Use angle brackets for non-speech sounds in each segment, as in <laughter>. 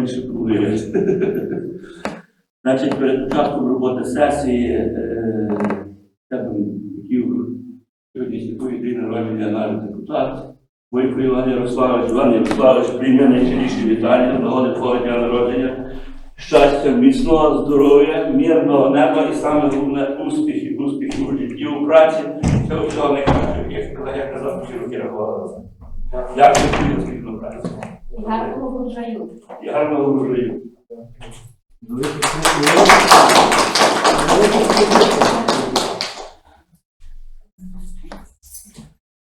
більше проблеми. <laughs> Значить, перед початком роботи сесії е, я б хотів сьогодні народження наш депутат. Бойко Іван Ярославович, Іван Ярославович, прийме найщиріші вітання нагоди твого дня народження. Щастя, міцного здоров'я, мирного неба і саме головне успіхів, успіхів у житті, у праці. Всього всього найкращого, як казав, ці роки рахували. Дякую спільну працю. І гарного врожаю. І гарного врожаю.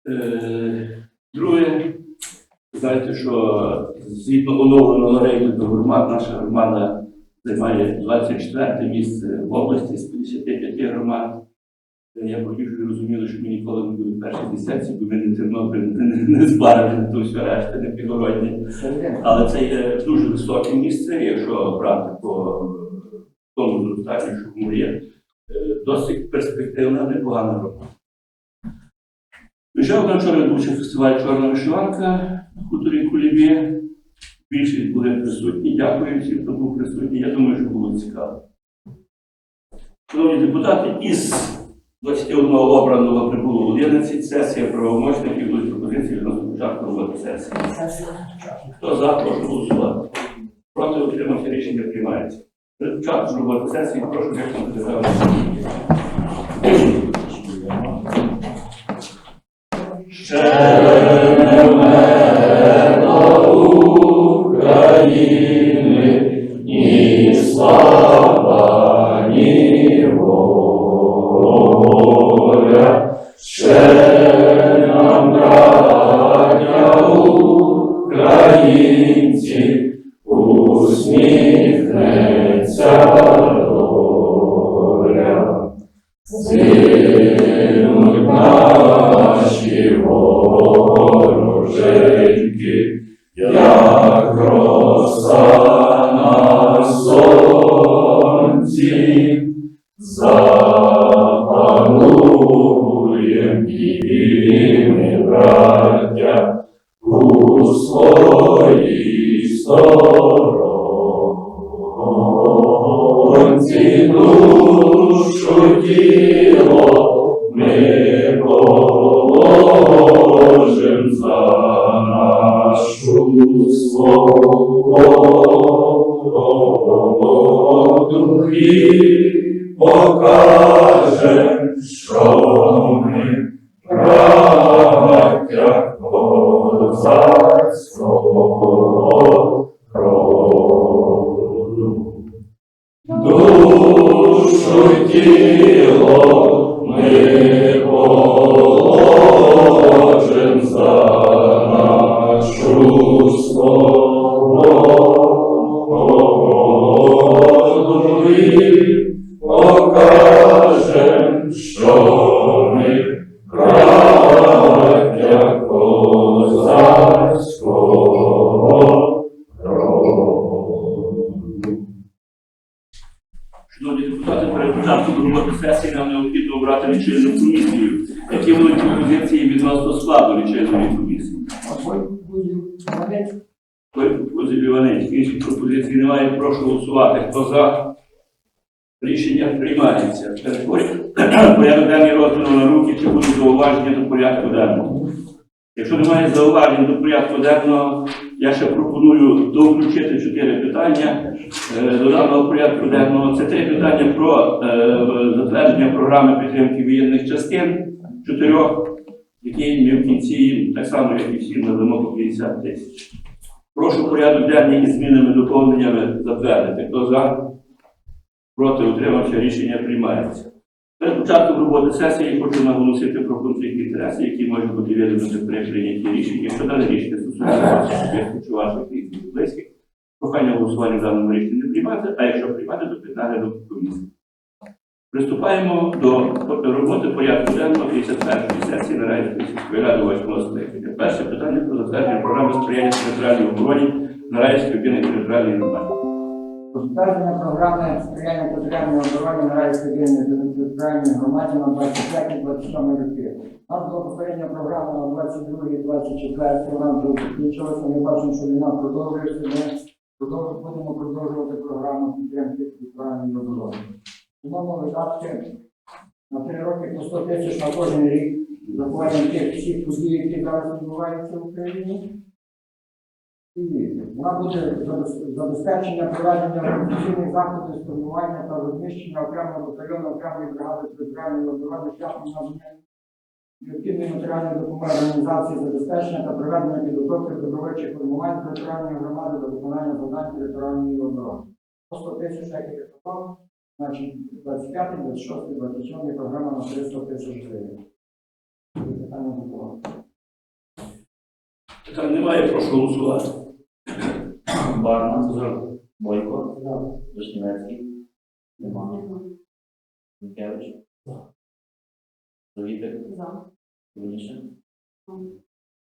Е, Друге, знаєте, що згідно оновленого рейтингу громад, наша громада займає 24 місце в області з 55 громад. Я хотів, щоб розуміли, що ми ніколи не були в першій десятці, бо ми не Тернопіль, не, не збарили ту всю решту, не підгородні. Але це є дуже високе місце, якщо брати по тому зростанню, що воно є, е, досить перспективна, непогана робота. Ще одна вчора відбувся фестиваль Чорна вишиванка на хуторі Кулібі. Більшість були присутні. Дякую всім, хто був присутній. Я думаю, що було цікаво. Шановні депутати, із 21 обраного прибуло 11 сесія правомочників будуть пропозиції відносно початку роботи сесії. Хто за, прошу голосувати. Проти утримався рішення приймається. Перед початком роботи сесії прошу не вмерла України, ні слава, ні воля. Ще нашу свободу покажем, що ми складу лічильної комісії? Іванець, інших немає. Прошу голосувати. Хто за? Рішення приймається. <clears throat> Порядок денний роздано на руки, чи будуть зауваження до порядку денного. Якщо немає зауважень до порядку денного, я ще пропоную довключити чотири питання е, до даного порядку денного. Це три питання про е, затвердження програми підтримки воєнних частин чотирьох, які ми в кінці так само, як і всі, надамо по 50 тисяч. Прошу порядок денний із змінами доповненнями затвердити. Хто за? Проти утримався, рішення приймається. Перед початком роботи сесії хочу наголосити про конфлікт інтересів, які можуть бути виявлені при прийнятті рішень. Якщо дане рішення стосується ваших різних близьких, прохання голосування в даному рішенні не приймати, а якщо приймати, то питання до комісії. Приступаємо до роботи порядку денного 51-ї сесії Нараївської сільської ради 8 скликання. Перше питання про затвердження програми сприяння територіальній обороні Нараївської об'єднаної територіальної громади. Затвердження програми сприяння територіальної оборони на Райській вільній територіальній громаді на 25-27 роки. У нас була попередня програма на 22-24, вона вже закінчилася, ми бачимо, що війна продовжується, ми Будемо продовжувати програму підтримки територіальної оборони. Умовно видатки на три роки по 100 тисяч на кожен рік заховання тих всіх подій, які зараз відбуваються в Україні. І вона буде забезпечення проведення організаційних заходів сформування та розміщення окремого батальйону окремої бригади територіальної оборони шляхом надання необхідної матеріальної допомоги організації забезпечення та проведення підготовки добровольчих формувань територіальної громади до виконання завдань територіальної оборони. По 100 тисяч, як я казав, значить 25, 26, 27 програма на 300 тисяч гривень. Питання було. Питань немає, прошу голосувати. Барна, За. Бойко, Вишневецький, нема. Мінкевич, Завітик, За. Іванішин,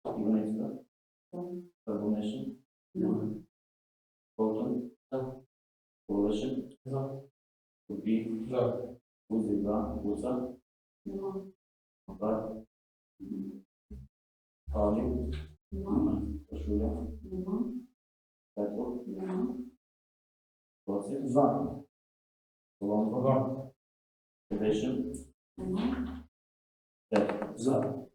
Іваницька, Карбунишин, Ковтун, Волошин, Купій, Кузик, за, Гуца, Макар, Павлів, Кашуля, Петров, Коцик, За. Соломко, П'ять. За.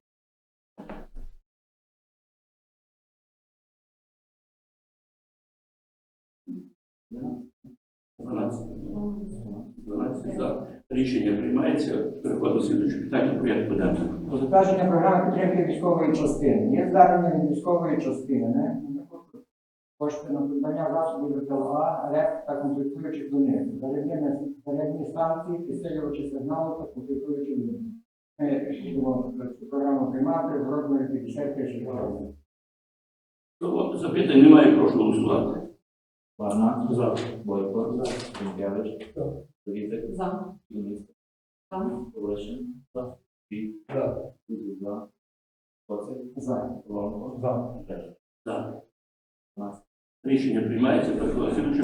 Дванадцять. 12 за. Рішення приймається. Переходимо до слідчого питання порядку денного. Затвердження програми підтримки військової частини. Є звернення від військової частини, не? Кошти на придбання засобів ВТЛА, РЕП та комплектуючих до них. Зарядні, зарядні станції, підсилювачі сигналу та комплектуючі до них. Ми будемо цю програму приймати в розмірі 50 тисяч гривень. Того запитань немає, прошу голосувати. Барна, За. Бойко, Мінкевич, Довітик. За. Ківниця. За. Волошин. За. Світ. За. Кузьба. Коцик. За. Ломко. За. Жежа. За. Нас. Рішення приймається. Переходимо слідуючим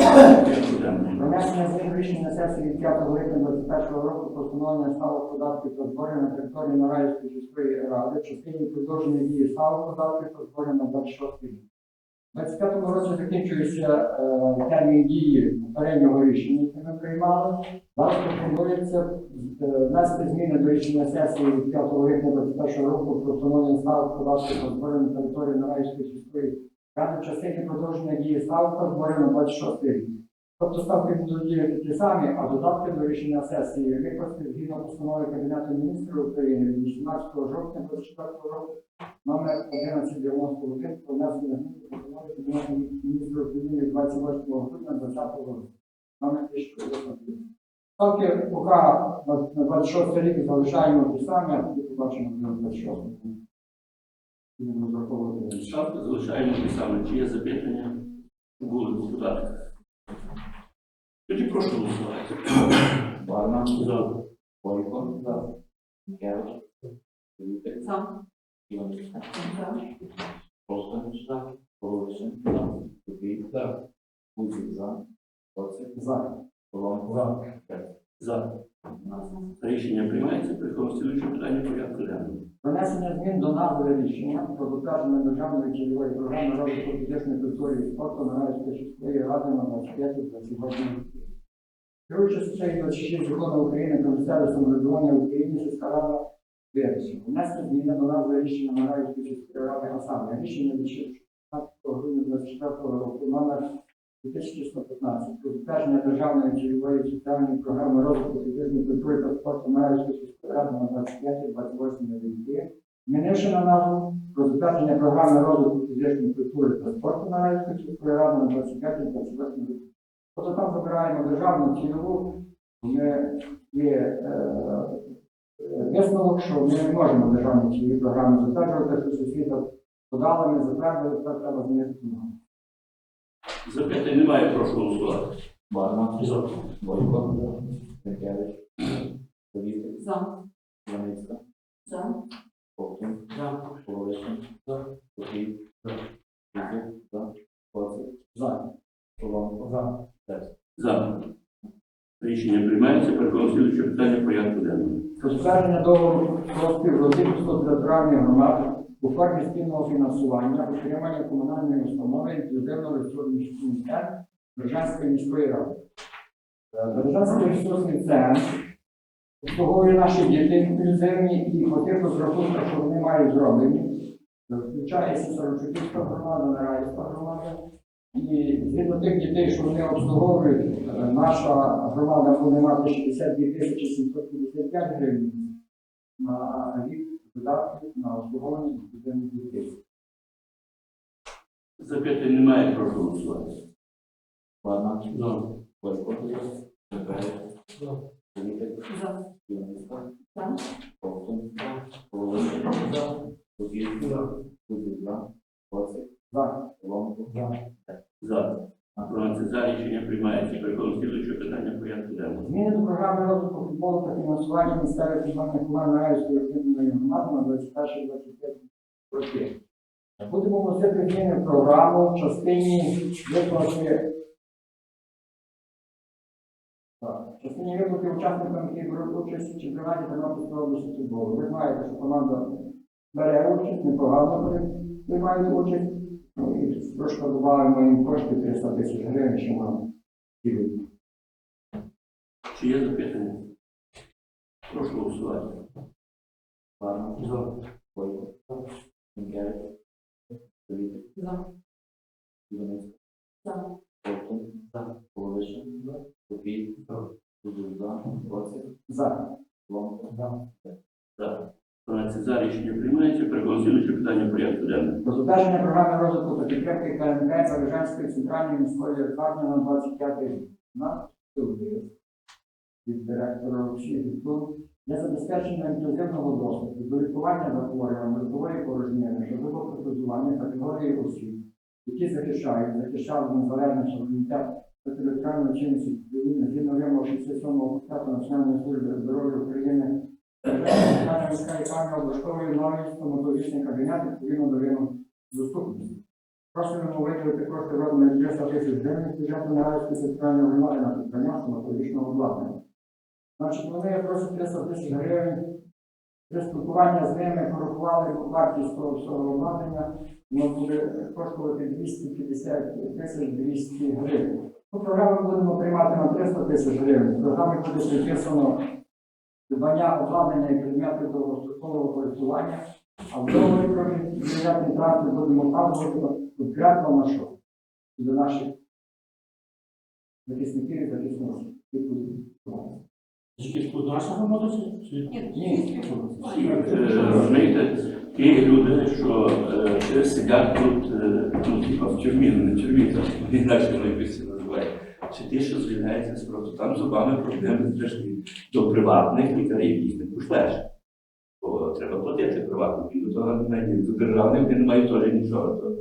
питанням. Внесення змін рішення сесії від 5 липня 2021 року про встановлення ставок податків та зборів на території Нараївської сільської ради в частині продовження дії ставок податків та зборів на 26 липня. 25-му році закінчується е, термін дії попереднього рішення, яке ми приймали. Нам пропонується е, внести зміни до рішення сесії 5 липня 21 року про встановлення ставок податку по збору на території Нараївської сільської ради в частині продовження дії ставок по на 26 рік. Тобто ставки будуть ті самі, а додатки до рішення сесії викласти згідно постанови Кабінету міністрів України від 18 жовтня 2024 року номер 1191 про внесення постанови Кабінету міністрів України від 28 грудня 2020 року. Номер 1090. Ставки поки на на 26 рік залишаємо ті самі, а тоді побачимо на 26. Будемо. Ставки залишаємо ті самі. Чи є запитання? Були депутати. Прошу голосувати. <clears throat> Барна, За. Бойко, Мінкевич, Завітик, За. Іваницька, За. Ковтун, Волошин, Купій, Кузик, за, Коцик, За. Соломко, П'ять. За. Рішення приймається. Переходимо до слідчого питання порядку денного. Внесення змін до назви рішення про затвердження державної цільової програми розвитку фізичної культури і спорту сільської ради на 25 28 років. Керуючи статтею 26 закону України про місцеве самоврядування в Україні, сільська рада вирішила. Внести зміни до назви рішення Нараївської сільської ради, а саме рішення від 16 грудня 24 року номер 2115 про затвердження державної цільової соціальної програми розвитку фізичної культури та спорту Нараївської сільської на 25-28 роки. Змінивши на назву про затвердження програми розвитку фізичної культури та спорту Нараївської сільської на 25-28 роки. Тобто там забираємо державну цільову, ми є е, е, висновок, що ми не можемо державні цільові програми затверджувати, що освіта подала, ми затвердили, це треба змінити. назву. Запитань немає, прошу голосувати. Барна, Бойко, Мінкевич, Завітик, За. Іваницька, За. Ковтун, Волошин, Купій, Кузик, за, Коцик, За. Соломко, П'ять. За. Рішення слідчого питання порядку денного. Про договору про співробітництво територіальної громади у формі спільного фінансування, утримання комунальної установи інклюзивного ресурсного центру Бережанської міської ради. Е, Бережанський ресурсний центр обслуговує наші діти інклюзивні і по тих що вони мають зроблені. Включає Сісарочуківська громада, Нараївська громада. І згідно тих дітей, що вони обслуговують, е, наша громада буде мати 62 тисячі 755 гривень на рік видатків на обслуговування інклюзивних дітей. Запитань немає, прошу голосувати. Ладно. За. Бойко. Михайлович. Політик. За. Іванівська. За. Ковтун. Волошин. Сухий. Кузик. За. Коцик. За. Соломко. За. Про за рішення приймається. Переходимо слідуючого питання порядку денного. Зміни до програми розвитку футболу та фінансування місцевих футбольних команд Нараївської об'єднаної громади на 21-25 роки. Будемо вносити зміни в програму в частині виплати частині виплати учасникам, які беруть участь в чемпіонаті Тернопільської області футболу. Ви знаєте, що команда бере участь, непогано при- приймають участь. Ну і трошки додаємо їм кошти 300 тисяч гривень, що ділять. Чи є запитання? Прошу голосувати. Ладно. Бойко. Михайлович. Політик. За. Іванівська. За. Ковтун. Волошин. Сухий. Кузик. За. Коцик. За. Соломко. За. Про це за рішення приймається. Переходимо до питання порядку денного. Про програми розвитку та підтримки КНК Бережанської центральної міської лікарні на 25 рік. На від директора Олексія для забезпечення інклюзивного доступу до лікування захворювань ротової порожнини, шокового протезування категорії осіб, які захищають, захищали незалежність суверенітет та територіальну чинність України згідно вимог 67 статуту Національної служби здоров'я України Центральна міська лікарня облаштовує новий стоматологічний кабінет відповідно до вимог доступності. Просимо виділити кошти розмірі 300 тисяч гривень бюджету Нараївської центральної громади на підтримання стоматологічного обладнання. Значить, вони просять 300 тисяч гривень. При спілкуванні з ними порахували по вартість того обладнання, воно буде коштувати 250 тисяч 200 гривень. Ну, програму будемо приймати на 300 тисяч гривень. Програмі буде приписано придбання обладнання і предметів довгострокового користування, а в договорі про бюджетний транспорт будемо вказувати конкретно на що? Для наших захисників і захисниць. Якісь наша громада чи? Ні, Е, Розумієте, ті люди, що е, сидять тут, е, ну, типа в тюрмі, ну, не в тюрмі, там, інакше називає. Чи ті, що звільняються з просто там зубами проблеми знайшли до приватних лікарів, їх не пошлеш. Бо треба платити приватним, до того немає, до державних не мають теж нічого.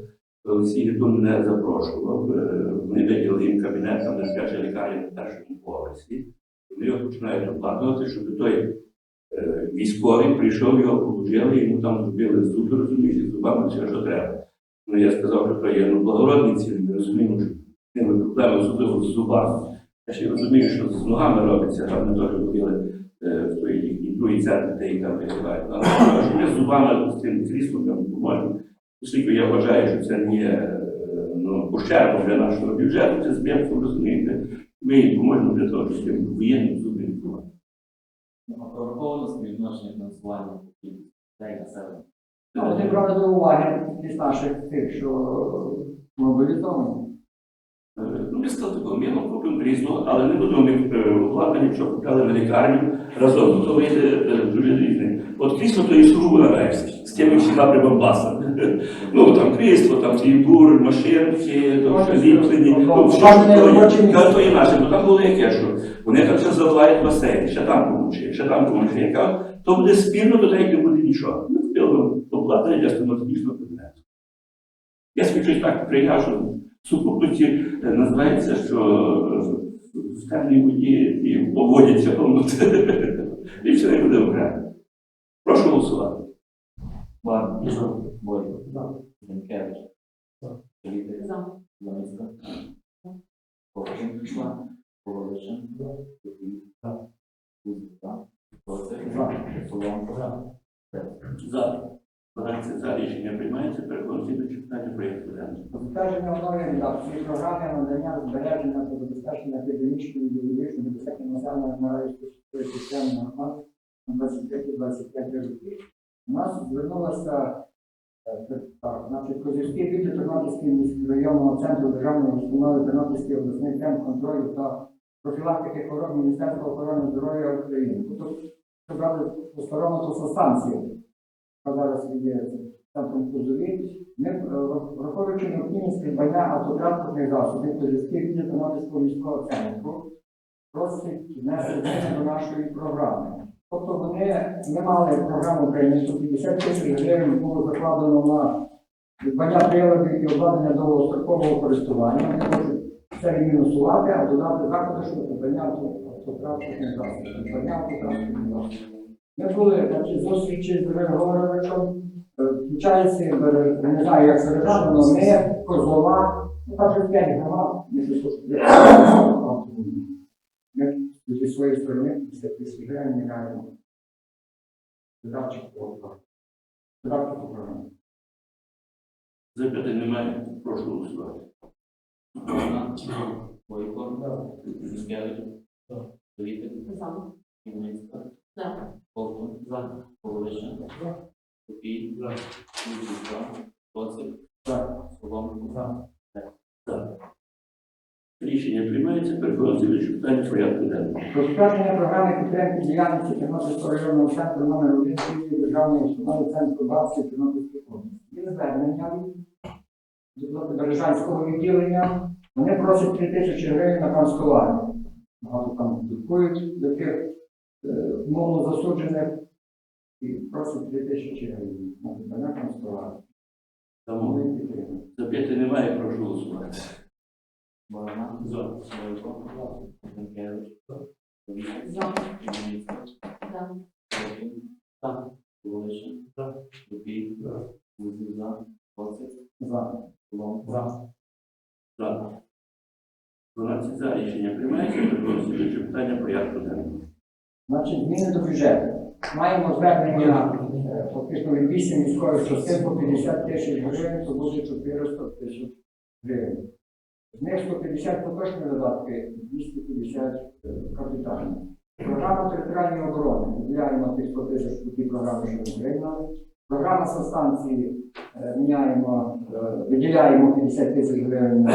Олексій до мене запрошував, е, вони виділили їм кабінет, там дитяча лікарня на першому поверсі. Вони його починають обладнувати, щоб той е, військовий прийшов, його положили, йому там зробили зуби, розумієш, зубами все, що треба. Ну, я сказав, що то є ну, благородні цілі, ми розуміємо, що з ними проблеми особливо з зубами. Я ще розумію, що з ногами робиться, там ми теж ходили е, в той їхній другий центр, де їх там виглядають. Але що ми з зубами з тим кріслом там поможемо. Оскільки я вважаю, що це не є е, ну, ущербом для нашого бюджету, це збірку, розумієте, ми їм поможемо для того, щоб тим воєнним зуби відбувати. Прораховано співвідношення фінансування людей населення. А вони брали до уваги із наших тих, що мобілізовані. Ну, ми сказали ми вам купимо крісло, але не будемо ми обладнання, що купляли на лікарню разом, то вийде е, дуже різне. От крісло то і сугубо нарешті, з тими всіма прибамбасами. <laughs> Ну, там крісло, там ті бур, машинки, все ліплені, ну, то є. то наше, бо там було яке, що вони там ще заливають басейн, ще там помочі, ще там помочі. Я кажу, то буде спільно, то так не буде нічого. Ми купили обладнання для стоматологічного кабінету. Я собі щось так прийняв, що в сукупності е, називається, що е, в темній воді і поводяться повнути. <laughs> Більше не буде окремо. Прошу голосувати. Ладно. Бойко. Зінкевич. Політик. За. Іванівська. Ковтун. Волошин. Сухий. Кузик. За. За. Соломко. За. рішення приймається. Переходимо до читання проєкту денного. Затвердження нової редакції програми надання збереження та забезпечення епідемічної біологічної безпеки населення на райської системи на 23-25 років. У нас звернулася е, так, значить, Козівський відділ Тернопільського міськрайонного центру державної установи Тернопільський обласний центр контролю та профілактики хвороб Міністерства охорони здоров'я України. Тобто, брати по сторону, яка зараз віддіється центром Козові, ми, е, враховуючи необхідність придбання автотранспортних засобів Козівський відділ Тернопільського міського центру, просить внести зміни до нашої програми. Тобто вони не мали програму прийняту, 50 тисяч гривень було закладено на придбання приладів і обладнання довгострокового користування. Вони хочуть це мінусувати, а додати заходи, щоб придбання автотранспортних засобів. Ми були на зустрічі з Григоровичем, е, включається, е, не знаю, як це державно, але ми, Козлова, ну 5 громад, ми щось. Ми зі своєї сторони 50 тисяч гривень міняємо. Видатки по видатки по програмі. Запитань немає. Прошу голосувати. Бойко. Міськевич. Вітик. За. Хмельницька. За. Ковтун. За. За. Кузів. За. Так. Рішення приймається. Переходимо до читання порядку денного. Про програми підтримки діяльності Тернопільського районного центру номер 1 Києві державної установи центру базі Тернопільської області. Є звернення від Бережанського відділення. Вони просять 3 тисячі гривень на канцтовари. Багато там спілкують до тих е, умовно засуджених і просять 3 тисячі гривень на придбання канцтовари. Тому Ми підтримуємо. немає. Прошу голосувати. Богдан. За. За. Хмельницька. За. Ковтун. За. Кузів. За. Тоцик. За. Соломко. За. За. 12 за рішення приймається. Переходимо до читання порядку денного. Значить, зміни до бюджету. Маємо звернення фактично від 8 міської частин по 50 тисяч гривень, то буде 400 тисяч гривень. З них 150 поточні видатки, 250 е, капітальні. Програма територіальної оборони. Виділяємо тих 100 тисяч по тій програмі, що прийняли. Програма санстанції е, міняємо, е, виділяємо 50 тисяч гривень на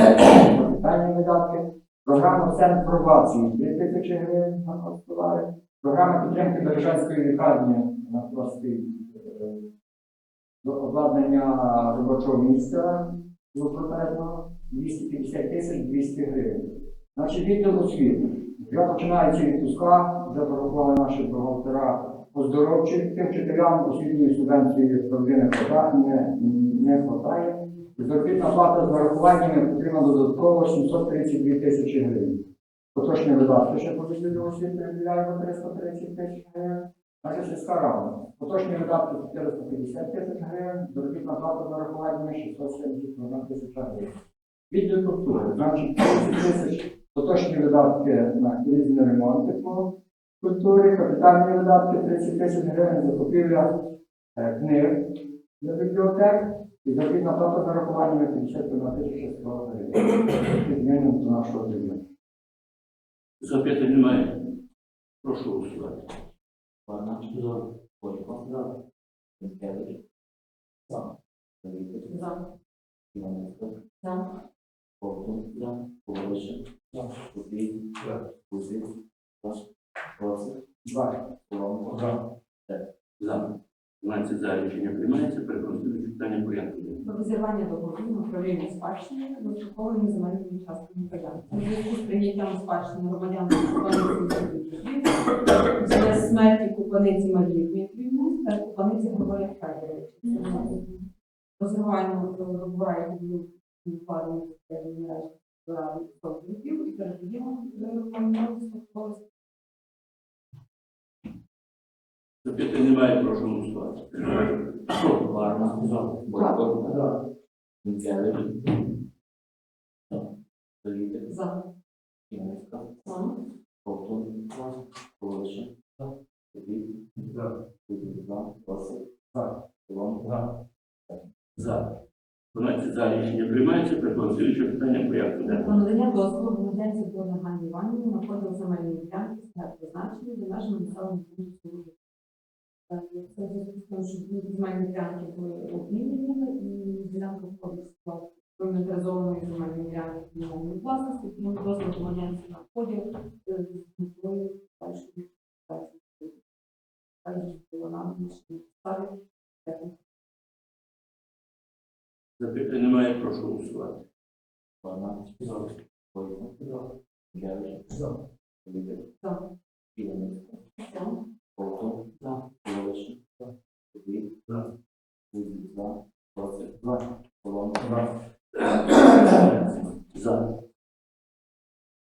капітальні видатки. Програма центр пробації 3 тисячі гривень на користування. Програма підтримки Бережанської лікарні на простий е, обладнання робочого місця двопротежного 250 тисяч 200 гривень. Значить, відділ освіти. Вже починаються відпуска, вже порахували наші бухгалтера оздоровчі тим вчителям освітньої субвенції завжди не хватає, не, не. Заробітна плата з нарахуваннями потрібна додатково 732 тисячі гривень. Поточні видатки ще по відділу освіти виділяємо 330 тисяч гривень. Наша сільська рада. Поточні видатки 450 тисяч гривень, заробітна плата з нарахуваннями 671 тисяча гривень. Відділ культури, значить 30 тисяч поточні видатки на різні ремонти по культурі, капітальні видатки 30 тисяч гривень, закупівля е, книг для бібліотек і заробітна плата з нарахуваннями 51 тисяча 100 гривень. Підмінимо до нашого бюджету. Запитань немає. Прошу голосувати. Богдан. За. Бойко. За. Міськевич. За. Вітик. За. Хмельницька. За. Ковтун. За. Павлишин. Купій. Кузів. За. Тоцик. Два. Соломко. За. 12 за рішення приймається. Переходимо до читання порядку. Про розірвання договорів управління спадщини окупованими земельними частками паян. У зв'язку з прийняттям спадщини громадян для смерті Купаниці Марії Дмитрівни та Купаниці Григорія Федоровича. Розриваємо договора, які ради собственників і передаємо до Запитань немає. Прошу голосувати. Варна. За. Бойко. Міськевич. За. Вітик. За. Хмельницька. За. Ковтун. За. Павлишин. Купій. Кузів. За. Тоцик. За. цілому. За. За. 12 за рішення приймається. Переходимо до питання порядку денного. Про надання дозволу громадянці до Ганні Іванівні на поділ земельної ділянки з призначення за межами населеного пункту Служби. Е, Це в зв'язку з тим, що дві земельні ділянки були обмінені, і ділянка входить в склад інвентаризованої земельної ділянки комунальної власності, тому дозвіл громадянці на поділ е, з метою першої реєстрації. Хай було нам на підставі. Дякую. Запитань немає, прошу голосувати. Варна. Бойко. Герич. Лідер. За. Іванівська. За. Волошин. Тобі. За. Кузів. За. Процик. За. Цілому. За.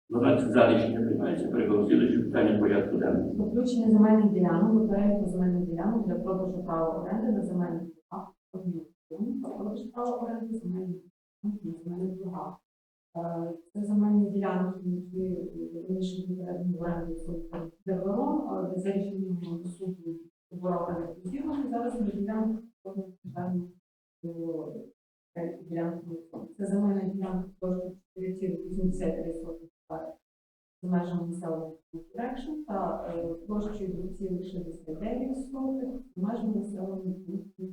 12 за рішення приймається. Переходимо до питання порядку денного. Включення земельних ділянок до переліку земельних ділянок для продажу права оренди на земельних торгах та продаж права оренди земельних ділянок на земельних торгах. Е, Це земельні ділянки, які раніше були передані в де за рішенням суду оборони реквізировано. Зараз на ділянку передані до переліку ділянки. Це земельна ділянка площею 4,83 гектари за межами пункту Рекшн та е, площею 2,69 сотих за межами населеного пункту.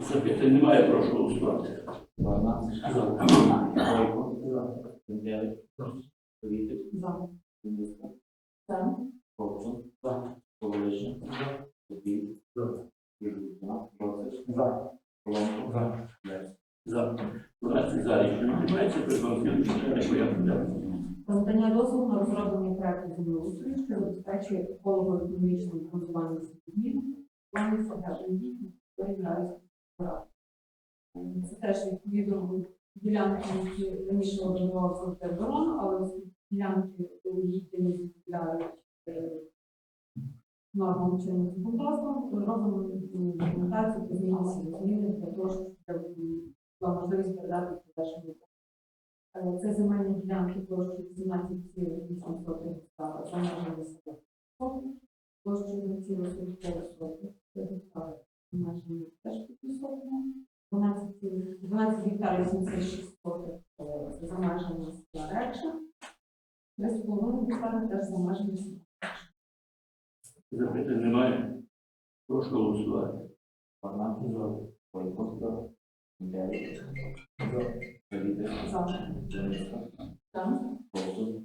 Запитань немає, прошу голосувати. Варна. Бойко. Герич. Лідер. За. Іванівська. За. Полтон. Волошин. Тобі. Кузів. За. Процик. За. Цілому. За. Герич. За. 12 за рішення приймається. До слідчого питання порядку денного. Надання дозволу на розроблення проекту землеустрою, що забезпечує еколого-економічне обґрунтування змін, плані Це теж відповідно ділянки, які раніше обґрунтувалися в Терберон, але ділянки їхні не відповідають е, нормам чинного законодавства, то робимо документацію по зміни для того, щоб була можливість передати подальшому Е, Це земельні ділянки площею 18,8 гектара за межами села. Площею 1,45 гектара межами теж підсотня. 12, цілих- 12 гектарів 76 сотих е, за межами села Рекша. 3,5 гектара теж за межами села. Запитань немає. Прошу голосувати. Лідер. За. Процик.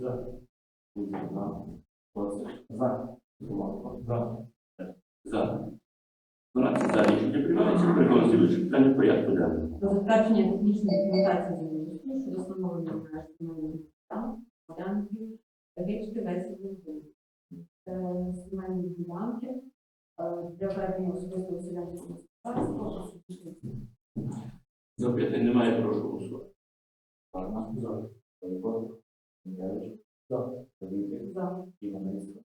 За. Цілому. За. За. 12 за рішення приймається. Переходимо до питання порядку денного. Про затвердження технічної документації землеустрою щодо встановлення меж там, ділянки, гечки весі земельні ділянки для ведення особистого селянського господарства. Запитань немає, прошу голосувати. Варна. Бойко. Герич. Лідер. За. Іванівська.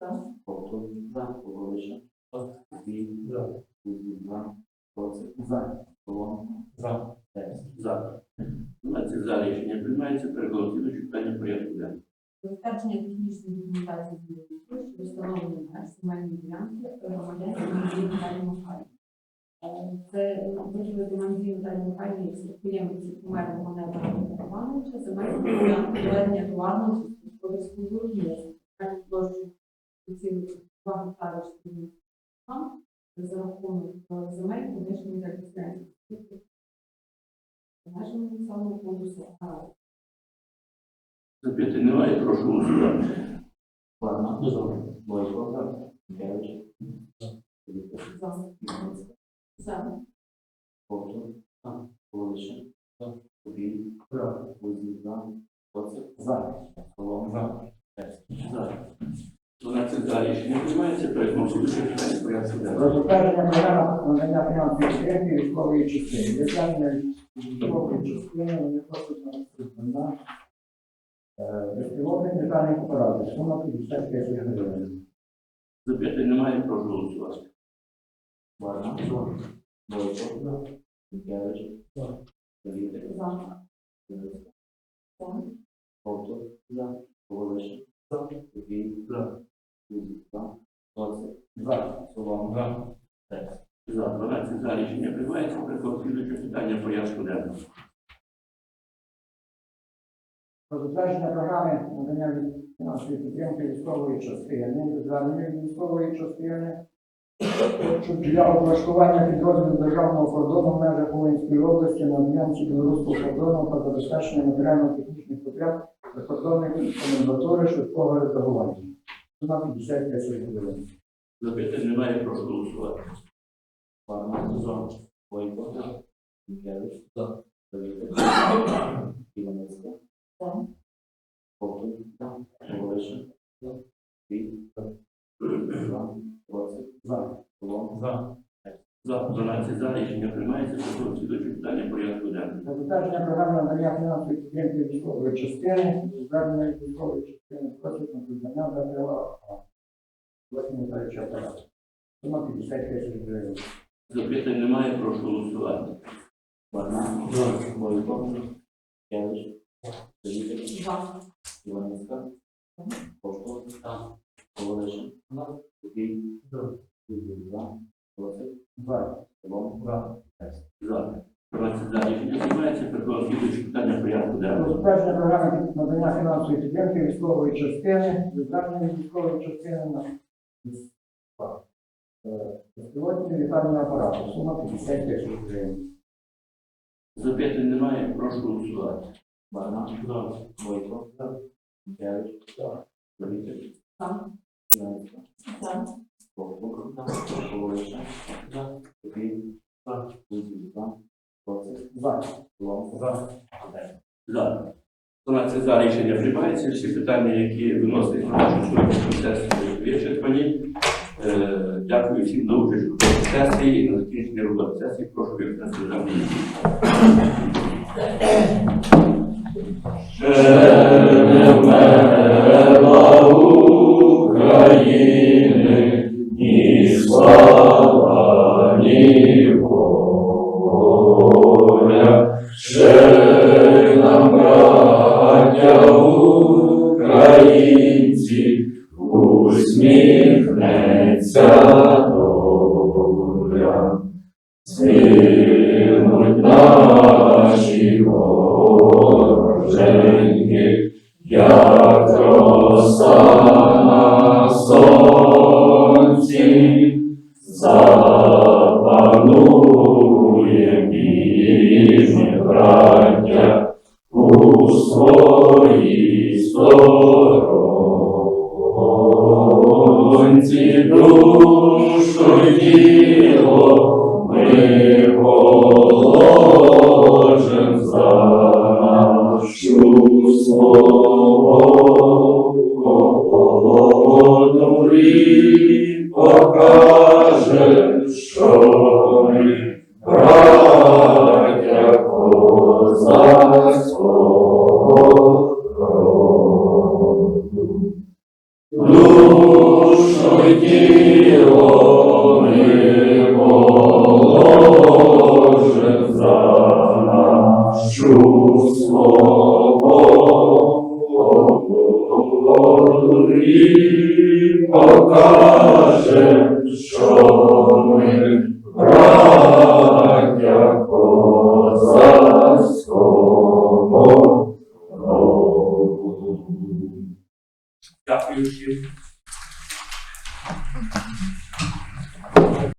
За. Полтон. Волошин. Тобі. Кузів. За. Процик. За. Цілому. За. Герич. За. 12 за рішення приймається. До слідчого порядку денного. Затвердження технічної документації щодо встановлення меж земельної ділянки громадянської Надії Михайлівни. Е, Це виділити Надії Наталії Михайлівні спадкоємниці померлого неба Івановича земельну ділянку доведення товарного сільськогосподарського виробництва. Проект площею 2 гектари 14 га за рахунок е, земель колишньої реєстрації. Межами населеного пункту села. Запитань немає, прошу голосувати. Варна. Бойко. Герич. Лідер. За. Іванівська. За. Полтон. Волошин. Тобі. Кузів. За. Процик. За. Цілому. За. За. 12 за рішення приймається. До слідчого питання порядку денного. Про затвердження програми надання фінансової підтримки військової частини. Вітання військової частини, вони просять на наступне. Безпілотний літальний оператор, сума 50 тисяч гривень. Запитань немає, прошу голосувати. Варна. Бойко. Герич. Лідер. За. Іванівська. За. Ковтун. За. Волошин. За. Сергій. За. Кузик. За. Лоцик. За. Соломон. За. Пець. За 12 за рішення приймається. Переходимо до слідуючого питання порядку денного. Про затвердження програми надання фінансової підтримки військової частини, звернення військової частини, щоб для облаштування підрозділів державного кордону в межах Волинської області на ділянці білоруського кордону та забезпечення матеріально-технічних потреб прикордонної комендатури швидкого реагування. Сума 50 тисяч гривень. Запитань немає, прошу голосувати. Варна. За. Бойко. Микевич. За. Давидик. Іваницька. За. Ковтун. За. За. Соломон. За. За 12 за рішення приймається. До питання порядку денного. Про затвердження програми надання фінансової підтримки військової частини, звернення військової частини просить на признання ДРЛА. Власне. Сума 50 тисяч гривень. Запитань немає, прошу голосувати. Варна. За. Бойко. Микевич. Давидик. За. Іваницька. Ковтун. За. Волошин. За. Сергій. За. Кузик. За. Лоцик. За. Соломон. За. За 12 за рішення приймається. Переходимо до питання порядку денного. затвердження програми надання фінансової підтримки військової частини, звернення військової частини на безпілотні літальні апарати. Сума 50 тисяч гривень. Запитань немає, прошу голосувати. Варна. За. Бойко. Давидик. За. За. Ковтун. За. За. Сергій. За. Кузик. За. Лоцик. За. Соломон. За. За. 12 за рішення приймається. Всі питання, які виносять на нашу сьогоднішню сесію, вичерпані. Е, Дякую всім за участь у сесії і на закінчення роботи сесії. Прошу виконати державний України, і слава, todo